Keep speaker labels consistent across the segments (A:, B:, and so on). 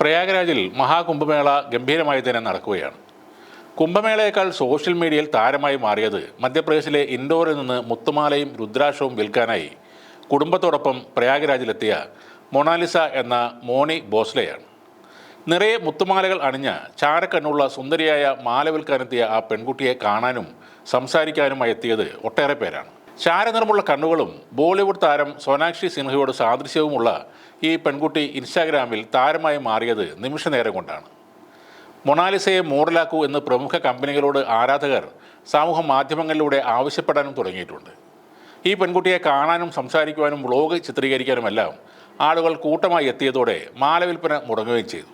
A: പ്രയാഗരാജിൽ മഹാകുംഭമേള ഗംഭീരമായി തന്നെ നടക്കുകയാണ്. കുംഭമേളയേക്കാൾ സോഷ്യൽ മീഡിയയിൽ താരമായി മാറിയത് മധ്യപ്രദേശിലെ ഇൻഡോറിൽ നിന്ന് മുത്തുമാലയും രുദ്രാക്ഷവും വിൽക്കാനായി കുടുംബത്തോടൊപ്പം പ്രയാഗ്രാജിലെത്തിയ മൊണാലിസ എന്ന മോണി ബോസ്ലെയാണ് നിറയെ മുത്തുമാലകൾ അണിഞ്ഞ ചാരക്കണ്ണുള്ള സുന്ദരിയായ മാല വിൽക്കാനെത്തിയ ആ പെൺകുട്ടിയെ കാണാനും സംസാരിക്കാനുമായി എത്തിയത് ഒട്ടേറെ പേരാണ്. ചാരനിറമുള്ള കണ്ണുകളും ബോളിവുഡ് താരം സോനാക്ഷി സിൻഹയോട് സാദൃശ്യവുമുള്ള ഈ പെൺകുട്ടി ഇൻസ്റ്റാഗ്രാമിൽ താരമായി മാറിയത് നിമിഷനേരം കൊണ്ടാണ്. മൊണാലിസയെ മോഡലാക്കൂ എന്ന് പ്രമുഖ കമ്പനികളോട് ആരാധകർ സാമൂഹ്യ മാധ്യമങ്ങളിലൂടെ ആവശ്യപ്പെടാനും തുടങ്ങിയിട്ടുണ്ട്. ഈ പെൺകുട്ടിയെ കാണാനും സംസാരിക്കുവാനും വ്ളോഗ് ചിത്രീകരിക്കാനുമെല്ലാം ആളുകൾ കൂട്ടമായി എത്തിയതോടെ മാല വിൽപ്പന മുടങ്ങുകയും ചെയ്തു.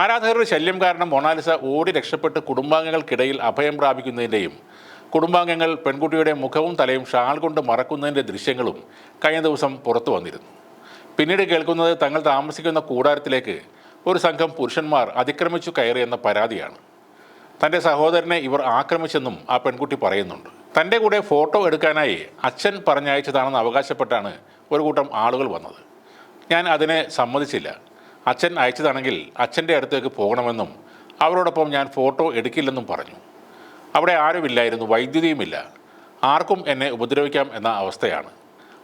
A: ആരാധകരുടെ ശല്യം കാരണം മൊണാലിസ ഓടി രക്ഷപ്പെട്ട് കുടുംബാംഗങ്ങൾക്കിടയിൽ അഭയം പ്രാപിക്കുന്നതിന്റെയും കുടുംബാംഗങ്ങൾ പെൺകുട്ടിയുടെ മുഖവും തലയും ഷാൾ കൊണ്ട് മറക്കുന്നതിന്റെ ദൃശ്യങ്ങളും കഴിഞ്ഞ ദിവസം പുറത്തു വന്നിരുന്നു. പിന്നീട് കേൾക്കുന്നത് തങ്ങൾ താമസിക്കുന്ന കൂടാരത്തിലേക്ക് ഒരു സംഘം പുരുഷന്മാർ അതിക്രമിച്ചു കയറിയെന്ന പരാതിയാണ്. തന്റെ സഹോദരനെ ഇവർ ആക്രമിച്ചെന്നും ആ പെൺകുട്ടി പറയുന്നുണ്ട്. തന്റെ കൂടെ ഫോട്ടോ എടുക്കാനായി അച്ഛൻ പറഞ്ഞയച്ചതാണെന്ന് അവകാശപ്പെട്ടാണ് ഒരു കൂട്ടം ആളുകൾ വന്നത്. ഞാൻ അതിനെ സമ്മതിച്ചില്ല. അച്ഛൻ അയച്ചതാണെങ്കിൽ അച്ഛന്റെ അടുത്തേക്ക് പോകണമെന്നും അവരോടൊപ്പം ഞാൻ ഫോട്ടോ എടുക്കില്ലെന്നും പറഞ്ഞു. അവിടെ ആരുമില്ലായിരുന്നു വൈദ്യുതിയുമില്ല. ആർക്കും എന്നെ ഉപദ്രവിക്കാം എന്ന അവസ്ഥയാണ്.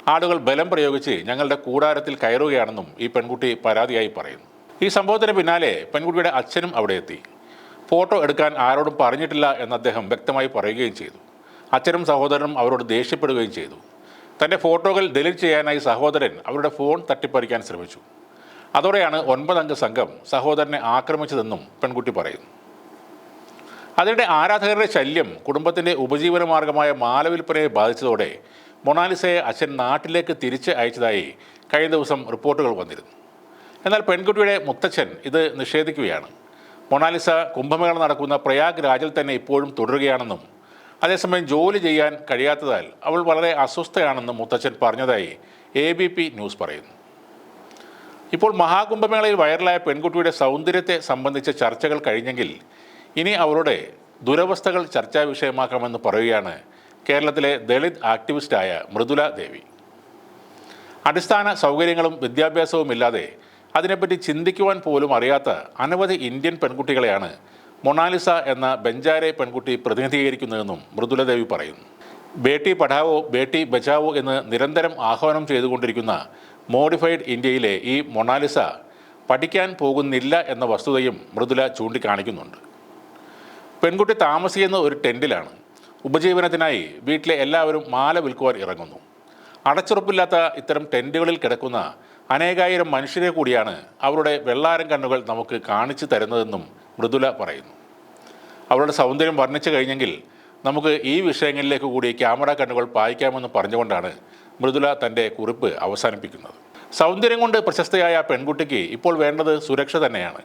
A: ആളുകൾ ബലം പ്രയോഗിച്ച് ഞങ്ങളുടെ കൂടാരത്തിൽ കയറുകയാണെന്നും ഈ പെൺകുട്ടി പരാതിയായി പറയുന്നു. ഈ സംഭവത്തിന് പിന്നാലെ പെൺകുട്ടിയുടെ അച്ഛനും അവിടെ എത്തി. ഫോട്ടോ എടുക്കാൻ ആരോടും പറഞ്ഞിട്ടില്ല എന്ന് അദ്ദേഹം വ്യക്തമായി പറയുകയും ചെയ്തു. അച്ഛനും സഹോദരനും അവരോട് ദേഷ്യപ്പെടുകയും ചെയ്തു. തന്റെ ഫോട്ടോകൾ ഡിലീറ്റ് ചെയ്യാനായി സഹോദരൻ അവരുടെ ഫോൺ തട്ടിപ്പറിക്കാൻ ശ്രമിച്ചു. അതോടെയാണ് ഒൻപതംഗ സംഘം സഹോദരനെ ആക്രമിച്ചതെന്നും പെൺകുട്ടി പറയുന്നു. അതിനിടെ ആരാധകരുടെ ശല്യം കുടുംബത്തിന്റെ ഉപജീവന മാർഗമായ മാലവിൽപ്പനയെ ബാധിച്ചതോടെ മൊണാലിസയെ അച്ഛൻ നാട്ടിലേക്ക് തിരിച്ച് അയച്ചതായി കഴിഞ്ഞ ദിവസം റിപ്പോർട്ടുകൾ വന്നിരുന്നു. എന്നാൽ പെൺകുട്ടിയുടെ മുത്തച്ഛൻ ഇത് നിഷേധിക്കുകയാണ്. മൊണാലിസ കുംഭമേള നടക്കുന്ന പ്രയാഗ് രാജിൽ തന്നെ ഇപ്പോഴും തുടരുകയാണെന്നും അതേസമയം ജോലി ചെയ്യാൻ കഴിയാത്തതാൽ അവൾ വളരെ അസ്വസ്ഥയാണെന്നും മുത്തച്ഛൻ പറഞ്ഞതായി എ ബി പി ന്യൂസ് പറയുന്നു. ഇപ്പോൾ മഹാകുംഭമേളയിൽ വൈറലായ പെൺകുട്ടിയുടെ സൗന്ദര്യത്തെ സംബന്ധിച്ച ചർച്ചകൾ കഴിഞ്ഞെങ്കിൽ ഇനി അവരുടെ ദുരവസ്ഥകൾ ചർച്ചാ വിഷയമാക്കാമെന്ന് പറയുകയാണ് കേരളത്തിലെ ദളിത് ആക്ടിവിസ്റ്റായ മൃദുല ദേവി. അടിസ്ഥാന സൗകര്യങ്ങളും വിദ്യാഭ്യാസവും ഇല്ലാതെ അതിനെപ്പറ്റി ചിന്തിക്കുവാൻ പോലും അറിയാത്ത അനവധി ഇന്ത്യൻ പെൺകുട്ടികളെയാണ് മൊണാലിസ എന്ന ബെഞ്ചാരെ പെൺകുട്ടി പ്രതിനിധീകരിക്കുന്നതെന്നും മൃദുലദേവി പറയുന്നു. ബേട്ടി പഠാവോ ബേട്ടി ബച്ചാവോ എന്ന് നിരന്തരം ആഹ്വാനം ചെയ്തുകൊണ്ടിരിക്കുന്ന മോഡിഫൈഡ് ഇന്ത്യയിലെ ഈ മൊണാലിസ പഠിക്കാൻ പോകുന്നില്ല എന്ന വസ്തുതയും മൃദുല ചൂണ്ടിക്കാണിക്കുന്നുണ്ട്. പെൺകുട്ടി താമസിക്കുന്ന ഒരു ടെന്റിലാണ് ഉപജീവനത്തിനായി വീട്ടിലെ എല്ലാവരും മാല വിൽക്കുവാൻ ഇറങ്ങുന്നു. അടച്ചുറപ്പില്ലാത്ത ഇത്തരം ടെന്റുകളിൽ കിടക്കുന്ന അനേകായിരം മനുഷ്യരെ കൂടിയാണ് അവരുടെ വെള്ളാരം കണ്ണുകൾ നമുക്ക് കാണിച്ചു തരുന്നതെന്നും മൃദുല പറയുന്നു. അവരുടെ സൗന്ദര്യം വർണിച്ചു കഴിഞ്ഞെങ്കിൽ നമുക്ക് ഈ വിഷയങ്ങളിലേക്ക് കൂടി ക്യാമറ കണ്ണുകൾ പായിക്കാമെന്ന് പറഞ്ഞുകൊണ്ടാണ് മൃദുല തന്റെ കുറിപ്പ് അവസാനിപ്പിക്കുന്നത്. സൗന്ദര്യം കൊണ്ട് പ്രശസ്തയായ പെൺകുട്ടിക്ക് ഇപ്പോൾ വേണ്ടത് സുരക്ഷ തന്നെയാണ്.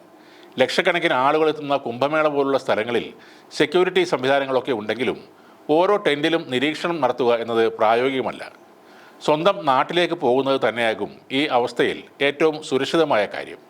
A: ലക്ഷക്കണക്കിന് ആളുകൾ എത്തുന്ന കുംഭമേള പോലുള്ള സ്ഥലങ്ങളിൽ സെക്യൂരിറ്റി സംവിധാനങ്ങളൊക്കെ ഉണ്ടെങ്കിലും ഓരോ ടെന്റിലും നിരീക്ഷണം നടത്തുക എന്നത് പ്രായോഗികമല്ല. സ്വന്തം നാട്ടിലേക്ക് പോകുന്നത് തന്നെയാകും ഈ അവസ്ഥയിൽ ഏറ്റവും സുരക്ഷിതമായ കാര്യം.